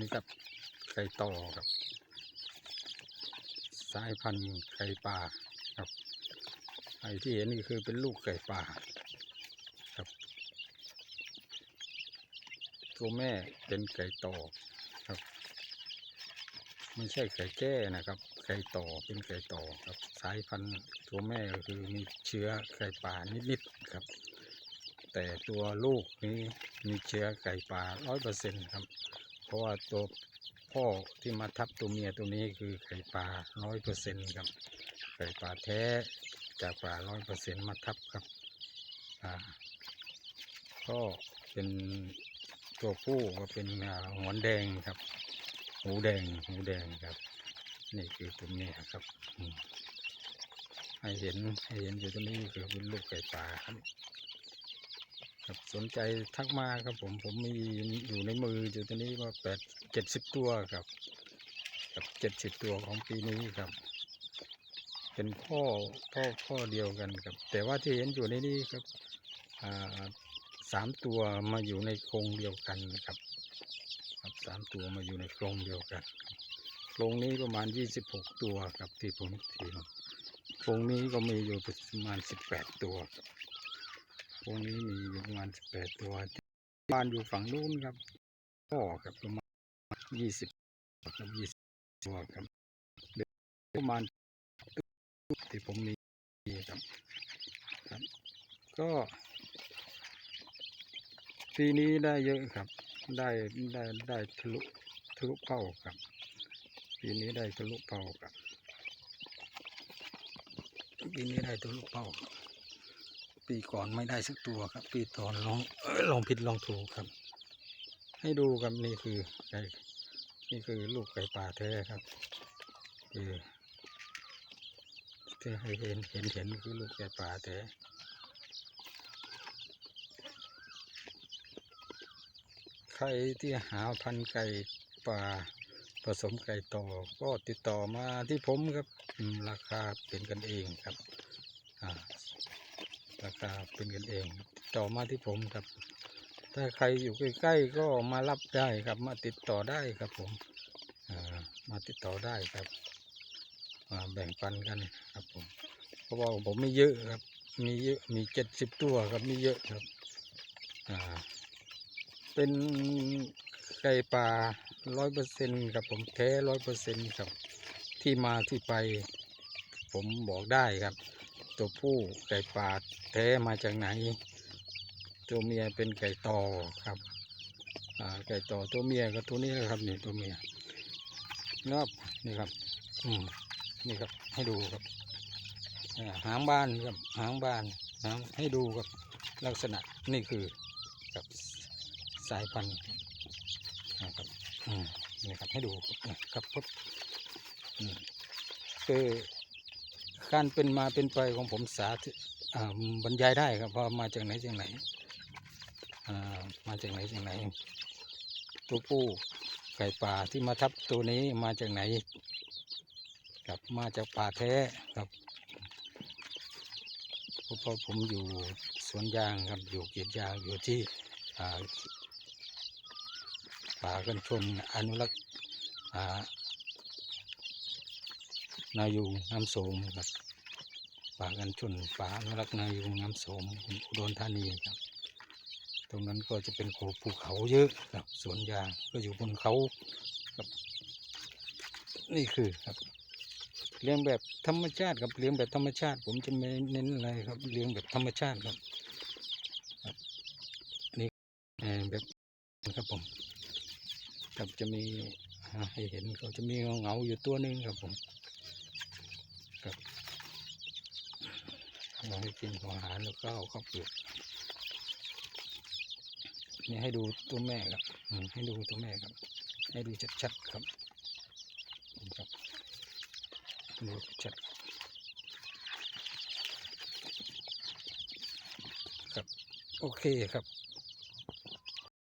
นี่ครับไก่ต่อครับ สายพันธุ์ไก่ป่าครับไอ้ที่เห็นนี่คือเป็นลูกไก่ป่าครับ ตัวแม่เป็นไก่ต่อครับไม่ใช่ไก่แจ้นะครับ ไก่ต่อเป็นไก่ต่อครับ สายพันธุ์ตัวแม่ก็คือมีเชื้อไก่ป่านิดๆครับ แต่ตัวลูกนี้มีเชื้อไก่ป่าร้อยเปอร์เซ็นต์ครับ เพราะว่าตัวพ่อที่มาทับตัวเมียตัวนี้คือไก่ป่าร้อยเปอร์เซ็นต์ครับไก่ป่าแท้จากป่าร้อยเปอร์เซ็นต์มาทับครับอ่าก็เป็นตัวผู้ก็เป็นหัวแดงครับ หูแดงหูแดงครับ นี่คือตัวเมียครับให้เห็นให้เห็นอยู่ตรงนี้คือเป็นลูกไก่ป่าครับ ครับสนใจทักมาครับผมผมมีอยู่ในมืออยู่ตอนนี้ว่าแปดเจ็ดสิบตัวครับกับเจ็ดสิบตัวของปีนี้ครับ เป็นพ่อพ่อพ่อเดียวกันครับ แต่ว่าที่เห็นอยู่ในนี้ครับอ่าสามตัวมาอยู่ในโครงเดียวกันนะครับครับสามตัวมาอยู่ในโครงเดียวกันโครงนี้ประมาณยี่สิบหกตัวครับที่ผมทีมโครงนี้ก็มีอยู่ประมาณสิบแปดตัวครับ วกนี้มีอยู่ประมาณสิบแปดตัวบ้านอยู่ฝั่งนู้นครับพ่อครับประมาณยี่สิบครับยี่สิบตัวครับเหลือประมาณที่ผมมีครับครับ ก็ปีนี้ได้เยอะครับ ได้ได้ได้ทะลุทะลุเป้าครับ ปีนี้ได้ทะลุเป้าครับปีนี้ได้ทะลุเป้า ปีก่อนไม่ได้สักตัวครับ ปีตอนลองเอ้ยลองผิดลองถูกครับ ให้ดูครับนี่คือไก่นี่คือลูกไก่ป่าแท้ครับ คือที่ให้เห็นเห็นเห็นคือลูกไก่ป่าแท้ใครที่หาพันไก่ป่าผสมไก่ต่อก็ติดต่อมาที่ผมครับราคาเป็นกันเองครับ ราคาเป็นกันเองต่อมาที่ผมครับ ถ้าใครอยู่ใกล้ๆก็มารับได้ครับมาติดต่อได้ครับผมมาติดต่อได้ครับมาแบ่งปันกันครับผมเพราะว่าผมไม่เยอะครับ มีเยอะมีเจ็ดสิบตัวครับมีเยอะครับอ่าเป็นไก่ป่าร้อยเปอร์เซ็นต์ครับผมแท้ร้อยเปอร์เซ็นต์ครับ ที่มาที่ไป ผมบอกได้ครับ ตัวผู้ไก่ป่าแท้มาจากไหน ตัวเมียเป็นไก่ต่อครับไก่ต่อตัวเมียก็ตัวนี้นะครับนี่ตัวเมียนะครับนี่ครับอืมนี่ครับให้ดูครับหางบ้านครับหางบ้านหางให้ดูครับลักษณะนี่คือกับสายพันธุ์นะครับอืมนี่ครับให้ดูครับปุ๊บอืมคือ การเป็นมาเป็นไปของผมสาธิบรรยายได้ครับว่ามาจากไหนจากไหนมาจากไหนจากไหน ตัวผู้ไก่ป่าที่มาทับตัวนี้มาจากไหนครับมาจากป่าแท้ครับเพราะผมอยู่สวนยางครับอยู่เกรีดยางอยู่ที่ป่ากันชนอนุรักษ์อ่า นายูงน้ำโสมครับป่ากันชนป่าอนุรักษ์นายูงน้ำโสมอุดรธานีครับ ตรงนั้นก็จะเป็นภูภูเขาเยอะครับสวนยางก็อยู่บนเขาครับนี่คือครับเลี้ยงแบบธรรมชาติครับเลี้ยงแบบธรรมชาติ ผมจะไม่เน้นอะไรครับเลี้ยงแบบธรรมชาติครับนี่แบบครับผมครับจะมีให้เห็นเขาจะมีเงาๆอยู่ตัวหนึ่งครับผม ครับเราให้กินของอาหารแล้วก็เอาข้าวเปลือกนี่ให้ดูตัวแม่ครับให้ดูตัวแม่ครับ ให้ดูชัดๆครับครับดูชัดครับ โอเคครับ